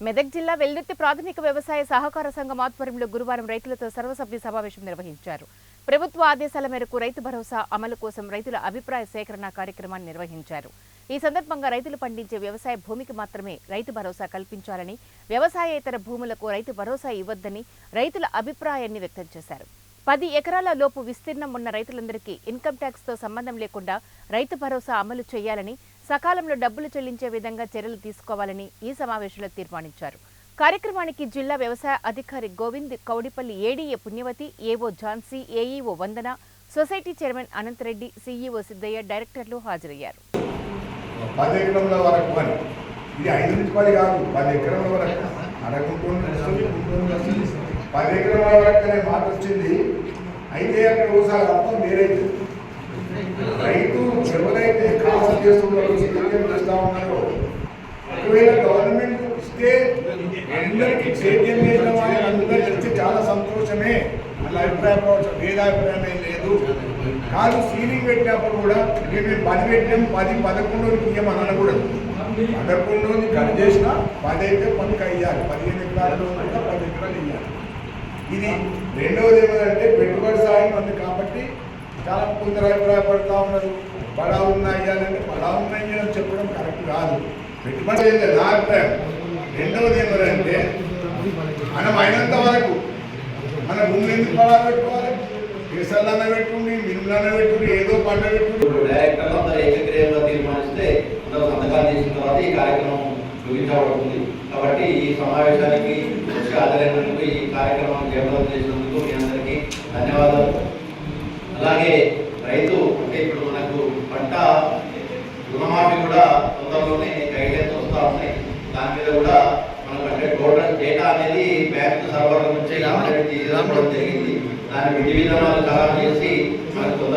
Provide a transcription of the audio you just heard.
మెదక్ జిల్లా వెల్దుర్తి ప్రాథమిక వ్యవసాయ సహకార సంఘం ఆధ్వర్యంలో గురువారం రైతులతో సర్వసభ్య సమావేశం నిర్వహించారు. ప్రభుత్వ ఆదేశాల మేరకు రైతు భరోసా అమలు కోసం రైతుల అభిప్రాయ సేకరణ కార్యక్రమాన్ని నిర్వహించారు. ఈ సందర్భంగా రైతులు పండించే వ్యవసాయ భూమికి మాత్రమే రైతు భరోసా కల్పించాలని వ్యవసాయేతర భూములకు రైతు భరోసా ఇవ్వద్దని రైతుల అభిప్రాయాన్ని వ్యక్తం చేశారు. పది ఎకరాల లోపు విస్తీర్ణం ఉన్న రైతులందరికీ ఇన్కమ్ ట్యాక్స్తో సంబంధం లేకుండా రైతు భరోసా అమలు చేయాలని సకాలంలో డబ్బులు చెల్లించే విధంగా చర్యలు తీసుకోవాలని ఈ సమావేశంలో తీర్మానించారు. కార్యక్రమానికి జిల్లా వ్యవసాయ అధికారి Govind Kowdipalli ADA Punyavathi AO Jhansi AEO Vandana society chairman Ananthareddy CEO Siddaiah డైరెక్టర్లు హాజరయ్యారు. పది ఎకరంల వరకు ఇది ఐదు నుంచి పది కాదు పది ఎకరంల వరకు. పది వరకు అనే మాట వచ్చింది. అయితే అక్కడ ఒకసారి అర్థం చేస్తున్నారో సేద్యం చేస్తా ఉన్నారో ఒకవేళ గవర్నమెంట్ ఇస్తే అందరికీ సేద్యం చేసిన వాళ్ళకి అందరికీ ఇస్తే చాలా సంతోషమే. అలా అభిప్రాయం భేదాభిప్రాయం ఏం లేదు. కాదు సీలింగ్ పెట్టినప్పుడు కూడా మేము పది పెట్టాం పది పదకొండు ఇయ్యమని అనకూడదు. పదకొండు కట్ చేసిన పది అయితే పనికి అయ్యాలి పదిహేను ఎకరాలు పది ఎకరాలు ఇయ్యాలి. ఇది రెండవది ఏమంటే పెట్టుబడి సాయం ఉంది కాబట్టి చాలా కొందరు అభిప్రాయపడుతూ ఉన్నారు. బడా ఉన్నాయి అంటే బడా ఉన్నాయి అని చెప్పడం కరెక్ట్ కాదు. పెట్టుబడి అయితే నా అభిప్రాయం. రెండవది ఏమంటే మనం అయినంత వరకు మన భూమి ఎందుకు బడా పెట్టుకోవాలి? కేసర్లన్న పెట్టుండి మినుములన్న పెట్టుకుని ఏదో పంట పెట్టుకుని ఇప్పుడు అందరూ ఏకగ్రీవంగా తీర్మానిస్తే అందరూ సంతకాలు చేసిన తర్వాత ఈ కార్యక్రమం ముగించబడుతుంది. కాబట్టి ఈ సమావేశానికి వచ్చి హాజరైనందుకు ఈ కార్యక్రమం జయప్రదం చేసినందుకు మీ అందరికీ ధన్యవాదాలు. అలాగే రైతు అంటే ఇప్పుడు మనకు పంట రుణమాఫీ కూడా తొందరలోనే గైడ్లైన్స్ వస్తూ ఉన్నాయి. దాని మీద కూడా మనకు అంటే టోటల్ డేటా అనేది బ్యాంకు సర్వర్ నుంచి తీసుకోవడం జరిగింది దాని విధి విధానాలు ఖరారు చేసి మనకు